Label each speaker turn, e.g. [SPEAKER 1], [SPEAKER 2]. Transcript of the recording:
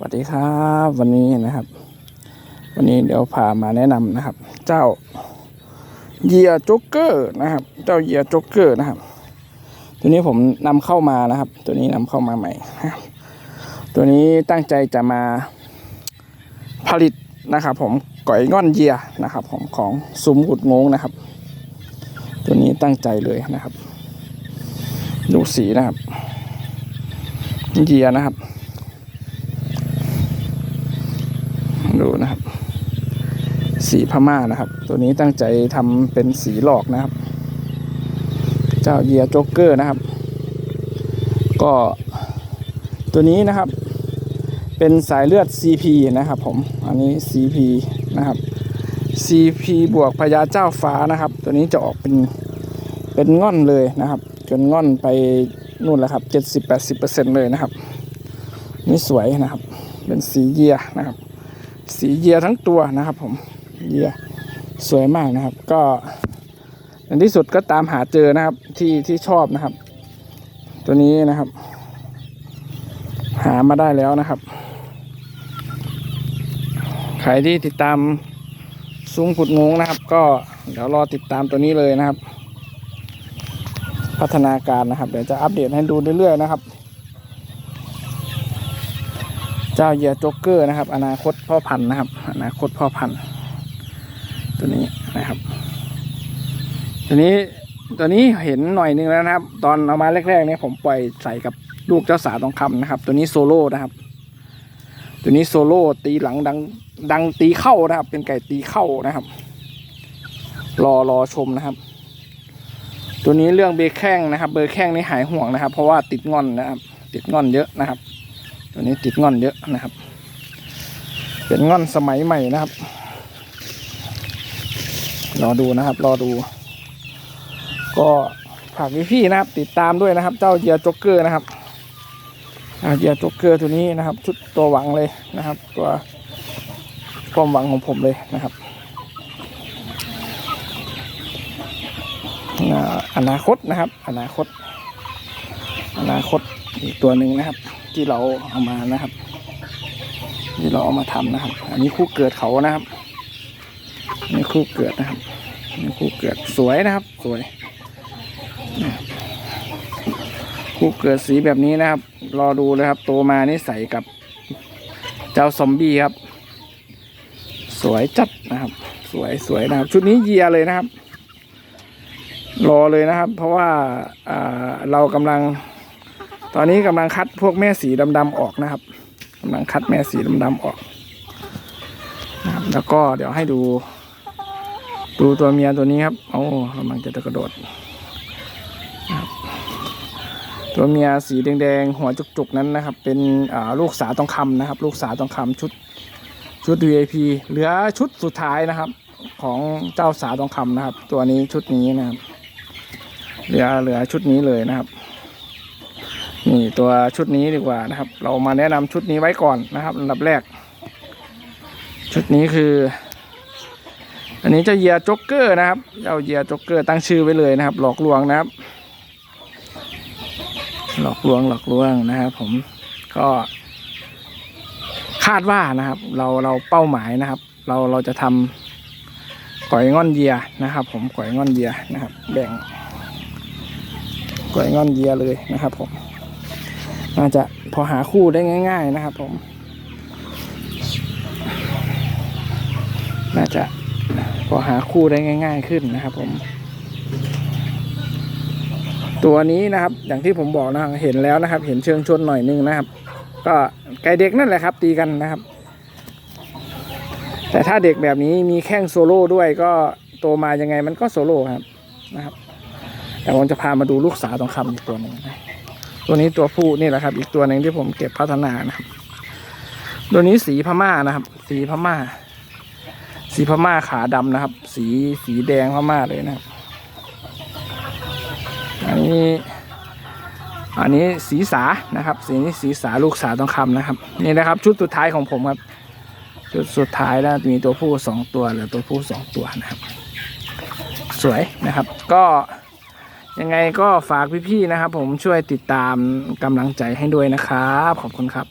[SPEAKER 1] สวัสดีครับวันนี้นะครับ วันนี้เดี๋ยวพามาแนะนำนะครับ เจ้าเยียจ็อกเกอร์นะครับ เจ้าเยียจ็อกเกอร์นะครับ ตัวนี้ผมนำเข้ามานะครับ ตัวนี้นำเข้ามาใหม่นะครับตัวนี้ตั้งใจจะมาผลิตนะครับ ผมก่อยง่อนเยียนะครับ ผมของซุ้มหุดงงนะครับ ตัวนี้ตั้งใจเลยนะครับ ดูสีนะครับ เยียนะครับ ดูนะครับ สีพม่านะครับ ตัวนี้ตั้งใจทำเป็นสีหลอกนะครับ เจ้าเยียโจ๊กเกอร์นะครับ ก็ตัวนี้นะครับ เป็นสายเลือด CP นะครับผมอันนี้ CP นะครับ CP บวกพญาเจ้าฟ้านะครับ ตัวนี้จะออกเป็นเป็นง่อนเลยนะครับ จนง่อนไปนู่นแหละครับ70-80%เลยนะครับนี่สวยนะครับ เป็นสีเยียนะครับ สีเยียทั้งตัวนะครับผม เยียสวยมากนะครับ ก็ในที่สุดก็ตามหาเจอนะครับที่ที่ชอบนะครับ ตัวนี้นะครับ หามาได้แล้วนะครับใครที่ติดตามซุ้งผุดงงนะครับ ก็เดี๋ยวรอติดตามตัวนี้เลยนะครับ พัฒนาการนะครับ เดี๋ยวจะอัปเดตให้ดูเรื่อยๆนะครับ เจ้าเหยียโจ๊กเกอร์นะครับ อนาคตพ่อพันธุ์นะครับ อนาคตพ่อพันธุ์ ตัวนี้นะครับตัวนี้ตัวนี้เห็นหน่อยนึงแล้วนะครับ ตอนเอามาแรกๆเนี่ยผมปล่อยใส่กับลูกเจ้าสาวทองคำนะครับ ตัวนี้โซโล่นะครับ ตัวนี้โซโล่ตีหลังดังดังตีเข้านะครับ เป็นไก่ตีเข้านะครับ รอรอชมนะครับ ตัวนี้เรื่องเบร์แข้งนะครับ เบอร์แข้งนี่หายห่วงนะครับ เพราะว่าติดงอนนะครับ ติดงอนเยอะนะครับ ตัวนี้ติดงอนเยอะนะครับ เป็นงอนสมัยใหม่นะครับ รอดูนะครับ รอดู ก็ฝากพี่ๆนะครับ ติดตามด้วยนะครับ เจ้าเยียจ็อกเกอร์นะครับเยียจ็อกเกอร์ตัวนี้นะครับ ชุดตัวหวังเลยนะครับ ตัวความหวังของผมเลยนะครับอนาคตนะครับ อนาคต อนาคตอีกตัวหนึ่งนะครับ ที่เราเอามานะครับ ที่เราเอามาทำนะครับ อันนี้คู่เกิดเขานะครับอันนี่คู่เกิดนะครับ คู่เกิดสวยนะครับสวยคู่เกิดสีแบบนี้นะครับ รอดูเลยครับ โตมานี่ใส่กับเจ้าซอมบี้ครับ สวยจัดนะครับ สวยสวยนะครับ ชุดนี้เยียเลยนะครับ รอเลยนะครับ เพราะว่าอ่าเรากำลัง ตอนนี้กำลังคัดพวกแม่สีดำๆออกนะครับกำลังคัดแม่สีดำๆออกนะครับแล้วก็เดี๋ยวให้ดู ดูตัวเมียตัวนี้ครับโอ้กำลังจะกระโดด ตัวเมียสีแดงๆหัวจุกๆนั้นนะครับ เป็นลูกสาวทองคำนะครับ ลูกสาวทองคำชุดชุด VIP เหลือชุดสุดท้ายนะครับ ของเจ้าสาวทองคำนะครับ ตัวนี้ชุดนี้นะครับ เหลือเหลือชุดนี้เลยนะครับนี่ตัวชุดนี้ดีกว่านะครับ เรามาแนะนำชุดนี้ไว้ก่อนนะครับอันดับแรก ชุดนี้คือ อันนี้เจ้าเยียจ็อกเกอร์นะครับเจ้าเยียจ็อกเกอร์ตั้งชื่อไว้เลยนะครับ หลอกลวงนะครับ หลอกลวงหลอกลวงนะครับ ผมก็คาดว่านะครับ เราเราเป้าหมายนะครับ เราเราจะทำก่อยง่อนเยียนะครับ ผมก่อยง่อนเยียนะครับ แบ่งก่อยง่อนเยียเลยนะครับ ผมน่าจะพอหาคู่ได้ง่าย ๆ นะครับ ผม น่าจะ พอหาคู่ได้ง่าย ๆขึ้นนะครับ ผม ตัวนี้นะครับ อย่างที่ผมบอกนะเห็นแล้วนะครับ เห็นเชิงชนหน่อยนึงนะครับ ก็ไก่เด็กนั่นแหละครับ ตีกันนะครับ แต่ถ้าเด็กแบบนี้มีแข้งโซโล่ด้วยก็โตมายังไงมันก็โซโล่ครับนะครับ แต่ผมจะพามาดูลูกสาวทองคำอีกตัวหนึ่งตัวนี้ตัวผู้นี่แหละครับ อีกตัวหนึ่งที่ผมเก็บพัฒนานะครับ ตัวนี้สีพม่านะครับ สีพม่า สีพม่าขาดำนะครับ สีสีแดงพม่าเลยนะครับ อันนี้ อันนี้สีสานะครับ สีนี้สีสาลูกสาทองคำนะครับ นี่นะครับ ชุดสุดท้ายของผมครับ ชุดสุดท้ายแล้วมีตัวผู้สองตัวหลือตัวผู้สองตัวนะครับ สวยนะครับ ก็ยังไงก็ฝากพี่ๆนะครับ ผมช่วยติดตามกำลังใจให้ด้วยนะครับ ขอบคุณครับ